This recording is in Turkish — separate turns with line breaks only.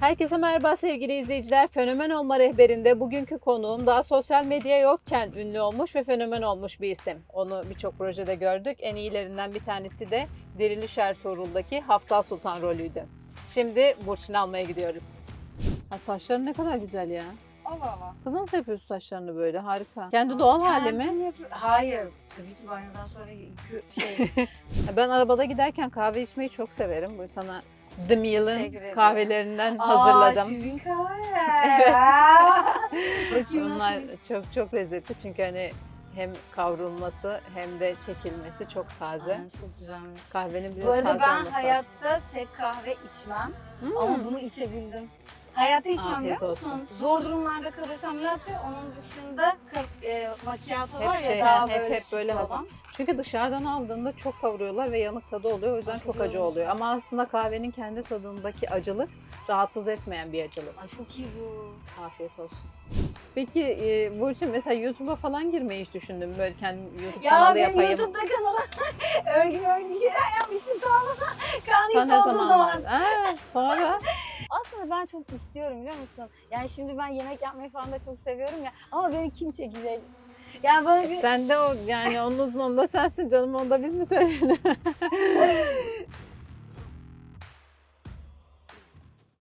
Herkese merhaba sevgili izleyiciler. Fenomen olma rehberinde bugünkü konuğum daha sosyal medya yokken ünlü olmuş ve fenomen olmuş bir isim. Onu birçok projede gördük. En iyilerinden bir tanesi de Diriliş Ertuğrul'daki Hafsa Sultan rolüydü. Şimdi Burçin almaya gidiyoruz. Ha, saçların ne kadar güzel ya.
Allah Allah.
Kız nasıl yapıyorsun saçlarını böyle? Harika. Kendi doğal hali mi?
Kendim. Hayır. Tabii ki banyodan sonra gö- şey.
Ben arabada giderken kahve içmeyi çok severim. Bu sana The Meal'ın kahvelerinden
Aa,
hazırladım.
sizin kahve.
Evet.
Bakayım
Bunlar çok çok lezzetli çünkü hani hem kavrulması hem de çekilmesi çok taze.
Aynen, çok güzelmiş.
Kahvenin bir de
Bu arada
taze
ben
olması lazım.
hayatta sek kahve içmem.
Hmm.
Ama bunu içebildim. Hayatta içmem
Afiyet
biliyor
olsun.
musun? Zor durumlarda kalırsam latte, onun dışında ka- e, macchiato
Hep
var ya
şey,
daha
hep-
böyle
hep böyle
sütlü olan.
Çünkü dışarıdan aldığında çok kavuruyorlar ve yanık tadı oluyor. O yüzden çok acı oluyor. Ama aslında kahvenin kendi tadındaki acılık rahatsız etmeyen bir acılık.
Ay çok iyi bu.
Afiyet olsun. Peki e, Burçin mesela YouTube'a falan girmeyi hiç düşündün mü? Böyle kendim YouTube
Ya
kanalı
benim
yapayım.
YouTube'da kanala örgü örgü şeyler yapmışsın tamam. Kanı ilk
ne
olduğu
zaman
zaman.
Ha, sonra
Aslında ben çok istiyorum biliyor musun? Yani şimdi ben yemek yapmayı falan da çok seviyorum ya. Ama beni kim çekecek? Yani böyle bir...
sen de o yani onun uzmanı da sensin canım onu da biz mi söyleyelim?